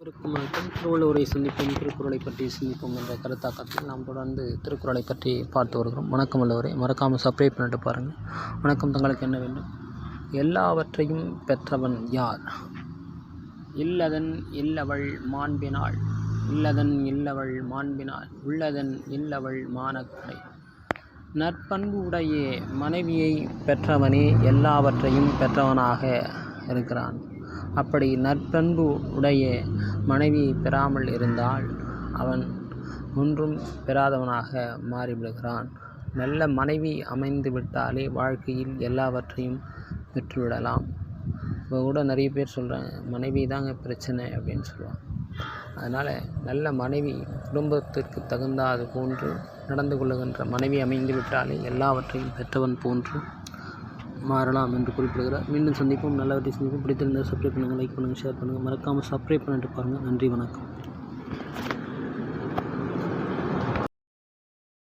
இருக்கும் வணக்கம் திருவள்ளுவரை சிந்திப்போம் திருக்குறளை பற்றி சிந்திப்போம் என்ற கருத்தாக்கத்தில் நாம் தொடர்ந்து திருக்குறளை பற்றி பார்த்து வருகிறோம். வணக்கம் உள்ளவரை மறக்காமல் சப்ஸ்கிரைப் பண்ணிட்டு பாருங்கள் வணக்கம். தங்களுக்கு என்ன வேண்டும்? எல்லாவற்றையும் பெற்றவன் யார்? இல்லதன் இல்லவள் மாண்பினாள். இல்லதன் இல்லவள் மாண்பினாள். உள்ளதன் இல்லவள் மானக்கடை. நற்பண்பு உடைய மனைவியை பெற்றவனே எல்லாவற்றையும் பெற்றவனாக இருக்கிறான். அப்படி நற்பண்பு உடைய மனைவியை பெறாமல் இருந்தால் அவன் ஒன்றும் பெறாதவனாக மாறிவிடுகிறான். நல்ல மனைவி அமைந்து விட்டாலே வாழ்க்கையில் எல்லாவற்றையும் பெற்றுவிடலாம். இப்போ கூட நிறைய பேர் சொல்கிறாங்க மனைவி தாங்க பிரச்சனை அப்படின்னு சொல்லுவாங்க. அதனால் நல்ல மனைவி குடும்பத்திற்கு தகுந்த அது போன்று நடந்து கொள்ளுகின்ற மனைவி அமைந்து விட்டாலே எல்லாவற்றையும் பெற்றவன் போன்று மாறலாம் என்று குறிப்பிடுகிறார். மீண்டும் சந்திப்போம். நல்லவற்றை சந்திப்போம். பிடித்திருந்தால் சப்ஸ்கிரைப் பண்ணுங்கள் லைக் பண்ணுங்கள் ஷேர் பண்ணுங்கள். மறக்காமல் சப்ஸ்கிரைப் பண்ணிட்டு பாருங்கள். நன்றி வணக்கம்.